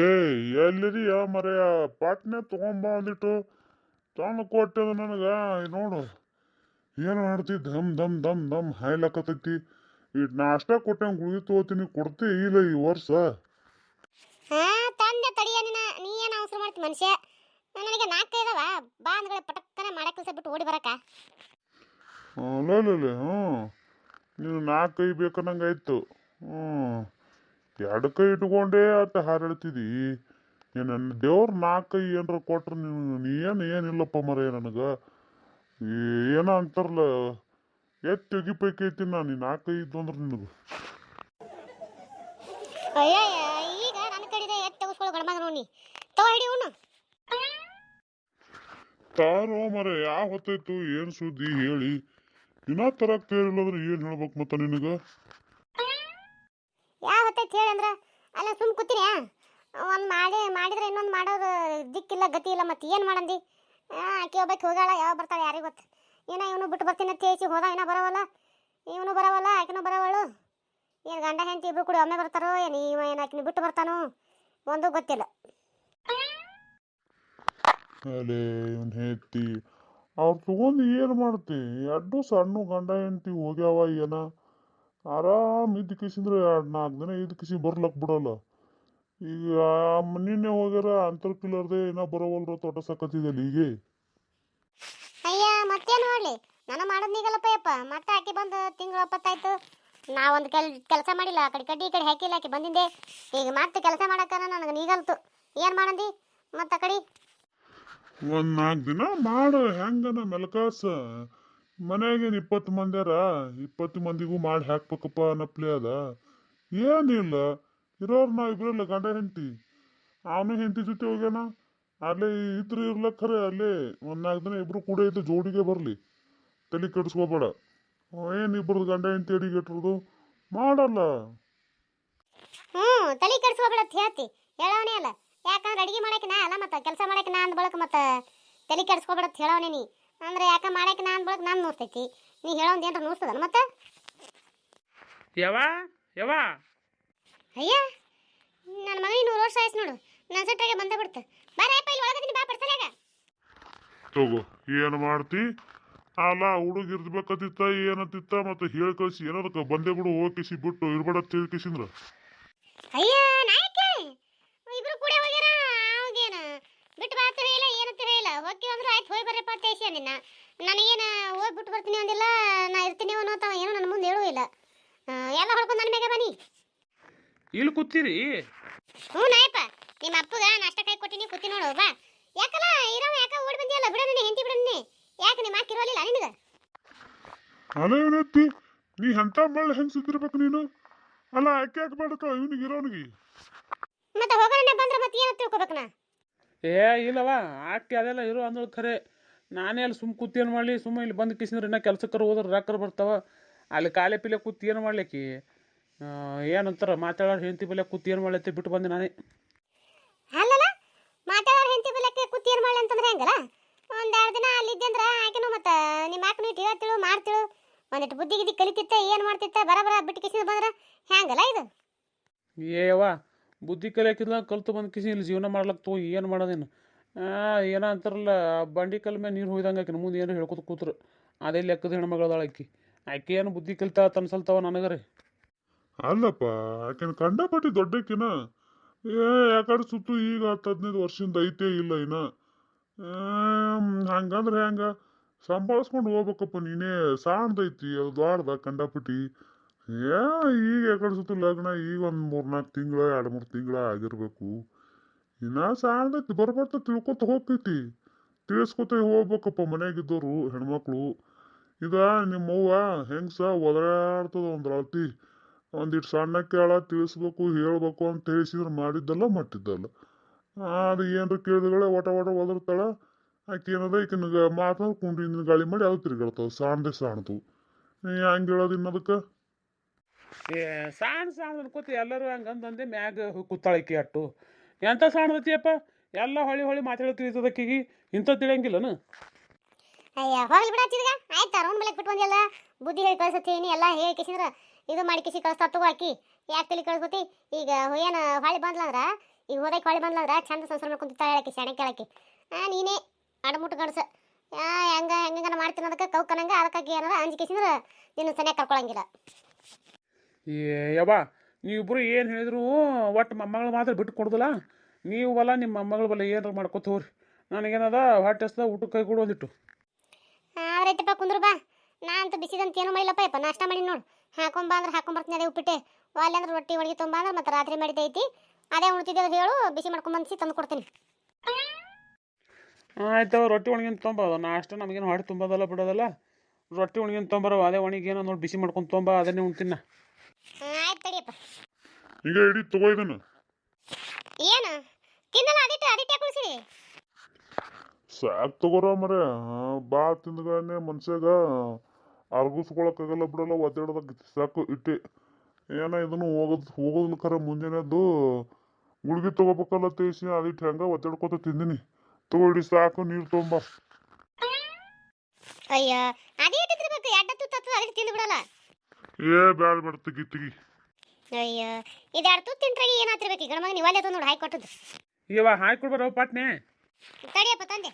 ಏ ಎಲ್ಲಿದೀಯ ಮರೆಯ? ಪಾಟ್ನೆ ತಗೊಂಬ ಅಂದಿಟ್ಟು ತಂದು ಕೊಟ್ಟದ ನನಗೆ. ನೋಡು. ಏನು ಮಾಡ್ತಿ? ಧಮ್ ಧಮ್ ಧಮ್ ಹಾಯ್ಲಕತ್ತೈತಿ. ಇಟ್ ನಾಷ್ಟ ಕೊಟ್ಟೆ ಗುಳಿ ತಗೋತೀನಿ ಕೊಡ್ತಿ ಇಲ್ಲ ಈ ವರ್ಷ. ಹಾ, ತಂದೆ ತಡಿಯ ನೀ ಏನು ಅವಸರ ಮಾಡ್ತಿ ಮನುಷ್ಯ? ನನಗೆ ನಾಲ್ಕೈದವ ಪಟಕ್ಕನೆ ಮಾಡಕ್ಕೆ ಬಿಟ್ಟು ಓಡಿ ಬರಕ ಅಲ್ಲೇ ಹ್ಞೂ ನೀನು ನಾಲ್ಕು ಕೈ ಬೇಕನ್ನಂಗೆ ಆಯ್ತು ಹ್ಞೂ ಎರಡು ಕೈ ಇಟ್ಕೊಂಡೇ ಅತ್ತ ಹಾರಳ್ತಿದೀ. ಏ ನನ್ನ ದೇವ್ರ ನಾಲ್ಕು ಕೈ ಏನಾರ ಕೊಟ್ರೆ ನೀವು ನೀ ಏನು ಏನಿಲ್ಲಪ್ಪ ಮರ ನನಗೆ? ಏನೋ ಅಂತಾರಲ್ಲ ಎತ್ತಿ ತೆಗಿಪೈಕಿ ಐತಿ ನಾನು ನೀ ನಾಲ್ಕು ಕೈ ಇದ್ದು ಅಂದ್ರೆ ನಿನಗೆ. ಈಗ ನನ್ನ ಕಡೆ ಎತ್ತು ತೆಗೆಸ್ಕೊಳ್ಳೋ ಗಣಮಗ ನೋಡಿ ತಗೋ ಹಿಡಿ ಉಣ್ಣು. ತಾರೋ ಮರ ಯಾವ ಹೊತ್ತಾಯ್ತು ಏನು ಸುದ್ದಿ ಹೇಳಿ? ದಿನ ತರಕ್ ತೇರಿಲ್ಲದ್ರೆ ಏನು ಹೇಳ್ಬೇಕು ಮತ್ತ ನಿನಗ? ಯಾವ ಹೊತ್ತೈತೆ ಅಲ್ಲ ಸುಮ್ ಕೂತೀನಿ ಒಂದು ಮಾಡಿ ಮಾಡಿದ್ರೆ ಇನ್ನೊಂದು ಮಾಡೋದು ದಿಕ್ಕಿಲ್ಲ ಗತಿ ಇಲ್ಲ ಮತ್ತೆ ಏನು ಮಾಡಂದಿ? ಆಕೆ ಒಬ್ಬಕ್ಕೆ ಹೋಗಾಳ ಯಾವ ಬರ್ತಾಳೆ ಯಾರಿಗೆ ಗೊತ್ತು? ಏನ ಇವನು ಬಿಟ್ಟು ಬರ್ತೀನಿ ಅಂತ ಹೇಳಿ ಹೋದ ಏನೋ ಬರವಲ್ಲ? ಇವನು ಬರವಲ್ಲ ಆಕೆನೂ ಬರವಳು? ಏನು ಗಂಡ ಹೆಂಡತಿ ಇಬ್ರು ಕೂಡ ಒಮ್ಮೆ ಬರ್ತಾರೋ ಏನು ಇವ ಏನು ಆಕಿನ ಬಿಟ್ಟು ಬರ್ತಾನೋ ಒಂದು ಗೊತ್ತಿಲ್ಲ. ಅಲೆ ಇವನ್ ಅವ್ರು ತೊಗೊಂಡು ಏನು ಮಾಡ್ತಿ? ಎರಡು ಸಣ್ಣ ಗಂಡ ಹೆಂಡತಿ ಹೋಗ್ಯಾವ ಏನ? ಆರಾಮ್ ಇದ್ದ ಕಿಸಿಂದ್ರೆ ಎರಡು ನಾಲ್ಕು ದಿನ ಇದ್ದ ಕಿಸಿ ಬರ್ಲಕ್ ಬಿಡಲ್ಲ. ಈಗ ನಿನ್ನೆ ಹೋಗ್ಯಾರ, ಅಂತರ್ ಕಿಲ್ಲರ್ದೆ ಏನ ಬರೋವಲ್ರ ತೋಟ ಸಾಕತ್ತಿದಲ್ಲಿ ಹೀಗೆ. ಅಯ್ಯ, ಮತ್ತೇನು ಮಾಡಲಿ? ನಾನು ಮಾಡೋದು ನೀಗಲ್ಲಪ್ಪ ಯಪ್ಪ. ಮತ್ತೆ ಆಕೆ ಬಂದು ತಿಂಗಳು ಒಪ್ಪತ್ತಾಯ್ತು. ನಾ ಒಂದು ಕೆಲ್, ಕೆಲಸ ಮಾಡಿಲ್ಲ. ಆ ಕಡೆ ಕಡ್ಡಿ ಈ ಕಡೆ ಹಾಕಿಲ್ಲ. ಆಕೆ ಬಂದಿಂದೆ. ಈಗ ಮತ್ತೆ ಕೆಲಸ ಮಾಡಕ್ಕನ ನನಗೆ ನೀಗಲ್ತು. ಏನು ಮಾಡಂದಿ? ಮತ್ತೆ ಆ ಕಡೆ? ಒಂದ್ ನಾಲ್ಕು ದಿನ ಮಾಡು, ಹೆಂಗನ ಮೆಲಕಾಸ? ಮನ್ಯಾಗೇನು ಇಪ್ಪತ್ತು ಮಂದ್ಯಾರ, ಇಪ್ಪತ್ತು ಮಂದಿಗೂ ಮಾಡಿ ಹಾಕ್ಬೇಕಪ್ಪ ಅನ್ನಪ್ಲೆ ಅದ. ಏನಿಲ್ಲ, ಇರೋರು ನಾವು ಇಬ್ಬರಲ್ಲ ಗಂಡ ಹೆಂಡತಿ. ಅವನು ಹೆಂಡತಿ ಜೊತೆ ಹೋಗ್ಯಾನ, ಅಲ್ಲೇ ಇದ್ರ ಇರ್ಲ ಖರೆ, ಅಲ್ಲೇ ಒಂದ್ ನಾಲ್ಕು ದಿನ ಇಬ್ರು ಕೂಡ ಇದ್ದು ಜೋಡಿಗೆ ಬರಲಿ. ತಲೆ ಕೆಡಿಸ್ಕೋಬೇಡ. ಏನು ಇಬ್ರದ್ದು ಗಂಡ ಹೆಂಡತಿ ಇಟ್ಟಿರೋದು ಮಾಡಲ್ಲ. ಹ್ಞೂ ತಲೆ ಕೆಡಿಸ್ಕೋಬೇಡ ಅಂತ ಹೇಳ್ತಿ. ಹೇಳವನೇ ಅಲ್ಲ ಯಾಕಂದ್ರೆ ಅಡಿಗೆ ಮಾಡಕ್ಕೆ ನಾ ಅಲ್ಲ ಮತ್ತೆ ಕೆಲಸ ಮಾಡಕ್ಕೆ ನಾ ಅಂದ ಬಳಕ ಮತ್ತೆ ತಲೆ ಕೆಡಿಸ್ಕೋಬೇಡ ಅಂತ ಹೇಳವನೇ ನೀ. ಅಂದ್ರೆ ಯಾಕೆ ಮಾಡಕ್ಕೆ ನಾ ಅಂದ ಬಳಕ ನಾನು ನೋಡ್ತೈತಿ ನೀ ಹೇಳೋದು ಏನ್ರ ನೋಡ್ತದನ ಮತ್ತೆ? ಯವಾ ಯವಾ ಅಯ್ಯ ನನ್ನ ಮಗನಿಗೆ ನೂರು ವರ್ಷ ಆಯ್ತು ನೋಡು. ನನ್ನ ಸಟ್ಟಾಗೆ ಬಂದ ಬಿಡ್ತು. ಬಾರಪ್ಪ ಇಲ್ಲಿ ಒಳಗದೀನಿ ಬಾ ಪಡ್ಸಲ್ಯಾಗ ತಗೋ ಏನು ಮಾಡ್ತಿ? ಅಲ್ಲ ಹುಡುಗ ಇರ್ಬೇಕತ್ತಿತ್ತ ಏನತ್ತಿತ್ತ ಮತ್ತೆ ಹೇಳಿ ಕಳಿಸಿ ಏನದಕ್ಕೆ ಬಂದೇ ಬಿಡು ಹೋಗಿಸಿ ಬಿಟ್ಟು ಇರ್ಬೇಡ ತಿಳ್ಕಿಸಿಂದ್ರ ಅಯ್ಯ ನಾಯಕ್ಕೆ ಇಬ್ರು ಕೂಡ ಹೋಗ್ಯಾರ ಅವಾಗೇನು ಬಿಟ್ಟು ಬಾತು ಹೇಳಿಲ್ಲ ಏನಂತ ಹೇಳಿಲ್ಲ ಹೋಗಿ ಅಂದ್ರೆ ಆಯ್ತು ಹೋಗಿ ಬರ್ರಪ್ಪ ಅಂತ ಹೇಳಿ ನಿನ್ನ. ನನಗೇನ ಹೋಗಿ ಬಿಟ್ಟು ಬರ್ತೀನಿ ಅಂದಿಲ್ಲ ನಾ ಇರ್ತೀನಿ ಅನ್ನೋತಾವ ಏನು ನನ್ನ ಮುಂದೆ ಹೇಳೂ ಇಲ್ಲ. ಎಲ್ಲ ಹೊಡ್ಕೊಂಡು ನನ್ನ ಮ್ಯಾಗ ಬನ್ನಿ. ಇಲ್ಲಿ ಕೂತೀರಿ? ಹ್ಞೂ ನಾಯಪ್ಪ ನಿಮ್ಮ ಅಪ್ಪಗ ನಾಷ್ಟ ಕೈ ಕೊಟ್ಟಿನಿ ಕೂತಿ ನೋಡು ಬಾ. ಯಾಕಲ್ಲ ಇರೋ ಯಾಕ ಓಡಿ ಬಂದಿಯಲ್ಲ? ಬಿಡ ನನ್ನ ಹೆಂಡತಿ ಬಿಡನ್ನಿ ಯಾಕೆ ನಿಮ್ಮ ಅಕ್ಕ ಇರೋಲಿಲ್ಲ ನಿನಗೆ? ಅಲ್ಲ ಏನತ್ತಿ? ನೀ ಹಂತ ಮಳ್ಳ ಹೆಂಗೆ ಸಿದ್ದಿರ್ಬೇಕು ನೀನು? ಅಲ್ಲ ಯಾಕೆ ಯಾಕೆ ಮಾಡ್ಕ ಇವನಿಗೆ ಇರೋನಿಗೆ. ಮತ್ತೆ ಹೋಗೋಣ ಬಂದ್ರೆ ಮತ್ತೆ ಏನು ತಿಳ್ಕೊಬೇಕು ನಾ? ಏ ಇಲ್ಲವ ಆಕೆ ಅದೆಲ್ಲ ಇರು ಅಂದ್ರೆ ಖರೆ. ನಾನೇ ಅಲ್ಲಿ ಸುಮ್ ಕೂತ್ ಏನು ಮಾಡಲಿ? ಸುಮ್ಮ ಇಲ್ಲಿ ಬಂದು ಕಿಸಿಂದ್ರೆ ಇನ್ನ ಕೆಲ್ಸಕ್ಕರ ಹೋದ್ರೆ ರಾಕರ್ ಬರ್ತಾವ. ಅಲ್ಲಿ ಕಾಲೇ ಪಿಲೆ ಕೂತ್ ಏನು ಮಾಡ್ಲಿಕ್ಕಿ? ಏನಂತಾರ ಮಾತಾಡೋರು ಹೆಂಡತಿ ಬಲೆ ಕೂತ್ ಏನು ಮಾಡ್ಲತ್ತಿ ಬಿಟ್ಟು ಬಂದೆ ನಾನೇ. ಅಲ್ಲಲ್ಲ ಮಾತಾಡೋರು ಹೆಂಡತಿ ಬಲಕ್ಕೆ ಕೂತಿ ಏನು ಮಾಡಲಿ ಅಂತಂದ್ರೆ ಹೆಂಗಲ್ಲ? ಒಂದು ಎರಡು ದಿನ ಅಲ್ಲಿದ್ದೆ ಅಂದ್ರೆ ಆಕೆನು ಮತ್ತು ನಿಮ್ಮ ಅಕ್ಕನು ಇಟ್ಟು ಹೇಳ್ತಿಳು ಮಾಡ್ತಿಳು. ಒಂದಿಟ್ಟು ಬುದ್ಧಿ ಗಿದ್ದಿ ಕಲಿತಿತ್ತ ಏನು ಮಾಡ್ತಿತ್ತ ಬರ ಬರ ಬಿಟ್ಟು ಕಿಸಿದ ಬಂದ್ರೆ ಹೆಂಗಲ್ಲ ಇದು? ಏವ ಬುದ್ಧಿ ಕಲಿಯಾಕಿಲ್ಲ ಕಲ್ತು ಬಂದು ಕಿಸಿ ಇಲ್ಲಿ ಜೀವನ ಮಾಡ್ಲಕ್ಕ ತೋ, ಏನು ಮಾಡೋದೇನು ಏನ ಅಂತಾರಲ್ಲ, ಬಂಡಿ ಕಲ್ ಮೇಲೆ ನೀರು ಹೋಯ್ದಂಗೆ ಆಕಿನ ಮುಂದೆ ಏನು ಹೇಳ್ಕೊತ ಕೂತ್ರು. ಅದೇ ಲೆಕ್ಕದ ಹೆಣ್ಮಗಳದಾಳ ಆಕಿ. ಆಕೆ ಏನು ಬುದ್ಧಿ ಕಲಿತಾ ತನ್ಸಲ್ತಾವ ನನಗರೆ ಅಲ್ಲಪ್ಪ, ಆಕೆನ ಕಂಡಪಟ್ಟಿ ದೊಡ್ಡಕ್ಕಿನ. ಏ ಯಾಕಡೆ ಸುತ್ತು ಈಗ ಹತ್ತು ಹದಿನೈದು ವರ್ಷದಿಂದ ಐತೆ ಇಲ್ಲ ಇನ್ನ. ಹಂಗಂದ್ರೆ ಹೆಂಗ? ಸಂಭಾಳಿಸ್ಕೊಂಡು ಹೋಗ್ಬೇಕಪ್ಪ ನೀನೇ. ಸಾಣ್ದೈತಿ, ಅದು ದಾಡ್ದ ಕಂಡಪಟ್ಟಿ ಏ, ಈಗ ಯಾಕಡೆ ಸುತ್ತು ಲಗ್ನ, ಈಗ ಒಂದು ಮೂರ್ನಾಲ್ಕು ತಿಂಗಳ, ಎರಡು ಮೂರು ತಿಂಗಳ ಆಗಿರ್ಬೇಕು. ಇನ್ನ ಸಾಣ್ದೈತಿ ಬರ್ಬರ್ತ ತಿಳ್ಕೊತ ಹೋಗ್ತೈತಿ. ತಿಳಿಸ್ಕೊತ ಹೋಗ್ಬೇಕಪ್ಪ ಮನ್ಯಾಗಿದ್ದವರು ಹೆಣ್ಮಕ್ಳು. ಇದ ನಿಮ್ಮವ್ವ ಹೆಂಗ್ಸ ಒದರಾಡ್ತದ ಒಂದು ಅಳತಿ. ಒಂದಿಟ್ಟು ಸಣ್ಣ ಕೇಳ, ತಿಳಿಸ್ಬೇಕು, ಹೇಳ್ಬೇಕು ಅಂತ ತಿಳಿಸಿದ್ರೆ ಮಾಡಿದ್ದಲ್ಲ, ಮಟ್ಟಿದ್ದಲ್ಲ. ಅದು ಏನ್ರ ಕೇಳಿದಗಳೇ ಒಟ ಒಟ ಒದರ್ತಾಳ. ಆಕೆ ಏನದ ಈಕಿನ ಮಾತಾಡ್ ಕುಂಡಿನ ಗಾಳಿ ಮಾಡಿ ಅದು ತಿರ್ಗಾಡ್ತಾವ ಸಾಣ್ದೆ. ಸಾಣ್ತು ಹಂಗೆ ಹೇಳೋದು ಏ ಸಣ್ಣ ಸಣ್ಣ ಅನ್ಕೋತಿ, ಎಲ್ಲರೂ ಹಂಗಂದಂದೆ ಮ್ಯಾಗ ಕೂತಾಳಕಿ ಅಟ್ಟು. ಎಂಥ ಸಣ್ಣದತಿಯಪ್ಪ ಎಲ್ಲ ಹೊಳಿ ಹೊಳಿ ಮಾತಾಡ್ತಿರ್ತದಕ್ಕಿಗಿ ಇಂಥ ತಿಳಿಯಂಗಿಲ್ಲನು? ಅಯ್ಯ, ಹೋಗ್ಲಿ ಬಿಡ ಹಚ್ಚಿದ್ಗ ಆಯ್ತು ಅವ್ನ ಮೇಲೆ ಬಿಟ್ಟು ಬಂದಿಲ್ಲ ಬುದ್ಧಿ ಹೇಳಿ ಕಳಿಸತ್ತೀನಿ, ಎಲ್ಲ ಹೇಳಿ ಕಿಸಿದ್ರ. ಇದು ಮಾಡಿ ಕಿಸಿ ಕಳಿಸ್ತಾ ತಗೋ ಆಕಿ. ಯಾಕೆ ತಿಳಿ ಕಳಿಸ್ಕೊತಿ? ಈಗ ಏನು ಹೊಳಿ ಬಂದ್ಲಂದ್ರ, ಈಗ ಹೋದಕ್ಕೆ ಹೊಳಿ ಬಂದ್ಲಂದ್ರ ಚಂದ ಸಂಸಾರ ಮಾಡ್ಕೊಂತ ಹೇಳಕ್ಕೆ ಸೆಣೆ ಕೇಳಕ್ಕೆ. ನೀನೇ ಅಡಮುಟ್ಟು ಗಡ್ಸ. ಹೆಂಗ, ಹೆಂಗನ ಮಾಡ್ತೀನಿ ಅದಕ್ಕೆ ಕೌಕನಂಗ, ಅದಕ್ಕಾಗಿ ಅಂಜಿ ಕೇಸಿದ್ರ, ನಿನ್ನ ಸನಿಯಾಗಿ ಕರ್ಕೊಳಂಗಿಲ್ಲ. ಏ ಯವ್ವ ನೀವಿಬ್ರು ಏನು ಹೇಳಿದ್ರು ಒಟ್ಟು ಮೊಮ್ಮಗಳು ಮಾತ್ರ ಬಿಟ್ಟು ಕೊಡುದಿಲ್ಲ. ನೀವು ಬಲ್ಲ ನಿಮ್ಮ ಮೊಮ್ಮಗಳ ಬಲ್ಲ ಏನಾರು ಮಾಡ್ಕೊತ ಹೋಗ್ರಿ. ನನಗೇನದ ಹೊಟ್ಟೆ ಹಸ್ದ ಊಟಕ್ಕೆ ಕೈ ಕೊಡು ಒಂದಿಟ್ಟು. ಆವ್ರೈತಪ್ಪ ಕುಂದ್ರು ಬಾ. ನಾ ಅಂತ ಬಿಸಿದಂತ ಏನು ಮಾಡಿಲ್ಲಪ್ಪ ಯಪ್ಪ ನಾಷ್ಟ ಮಾಡಿ ನೋಡು. ಹಾಕೊಂಬ ಅಂದ್ರೆ ಹಾಕೊಂಬರ್ತೀನಿ ಅದೇ ಉಪ್ಪಿಟ್ಟೆ. ಒಲೆ ಅಂದ್ರೆ ರೊಟ್ಟಿ ಒಳಗೆ ತುಂಬ ಅಂದ್ರೆ ಮತ್ತೆ ರಾತ್ರಿ ಮಾಡಿದ್ದೈತಿ ಅದೇ ಉಣ್ತಿದ್ದೆ ಅದು ಹೇಳು ಬಿಸಿ ಮಾಡ್ಕೊಂಡು ಬಂದಿಸಿ ತಂದು ಕೊಡ್ತೀನಿ. ಆಯ್ತವ ರೊಟ್ಟಿ ಒಣಗಿನ ತೊಂಬೋದು ನಾಷ್ಟ ನಮಗೇನು ಹೊಟ್ಟೆ ತುಂಬೋದಲ್ಲ ಬಿಡೋದಲ್ಲ. ರೊಟ್ಟಿ ಒಣಗಿನ ತೊಂಬರವ ಅದೇ ಒಣಗಿ ಏನೋ ನೋಡಿ ಬಿಸಿ ಮಾಡ್ಕೊಂಡು ತೊಂಬ ಅದನ್ನೇ ಉಣ್ತೀನಿ ನಾ. ಆಯ್ತು ತಡಿಯಪ್ಪ. ಈಗ ಇಡಿ ತಗೋ ಇದನ್ನ. ಏನು? ತಿನ್ನಲ್ಲ ಅದಿಟ್ಟು ಅದಿಟ್ಟೆ ಕುಳಿಸಿರಿ. ಸಾಕ್ ತಗೋರ ಮರೆ. ಬಾ ತಿಂದ್ಗಳನ್ನೇ ಮನ್ಸಾಗ ಅರ್ಗಿಸ್ಕೊಳಕ್ಕಾಗಲ್ಲ ಬಿಡಲ್ಲ ಒದ್ದಾಡ್ದಾಗ ಸಾಕು ಇಟ್ಟೆ. ಏನ ಇದನ್ನು ಹೋಗೋದು ಹೋಗೋದಿಲ್ಲ ಖರೆ ಮುಂಜಾನೆದ್ದು. ಗುಳಿಗೆ ತಗೋಬೇಕಲ್ಲ ತೇಸಿ ಅದಿಟ್ಟು ಹೆಂಗ ಒದ್ದಾಡ್ಕೊತ ತಿಂದಿನಿ. ತಗೋ ಇಡಿ ಸಾಕು ನೀರು ತೊಗೊಂಬ. ಅಯ್ಯ ಅದೇ ಇಟ್ಟಿರ್ಬೇಕು ಎಡ್ಡ ತುತ್ತ ಅದಕ್ಕೆ ತಿಂದು ಬಿಡಲ್ಲ. ಏ ಬ್ಯಾಡ ಬೇಡ ತೆಗಿ ತೆಗಿ. ಅಯ್ಯೋ ಇದು ಎರಡು ತುತ್ತು ತಿಂತ್ರಾಗಿ ಏನಾತಿರ್ಬೇಕು ಈ ಗಣಮಗ ನೀವಲ್ಲೇ ನೋಡಿ ಹಾಕಿ ಕೊಟ್ಟದ್ದು ಇವ ಹಾಕಿ ಕೊಡ್ಬಾರ ಪಟ್ನೆ. ತಡಿಯಪ್ಪ ತಂದೆ.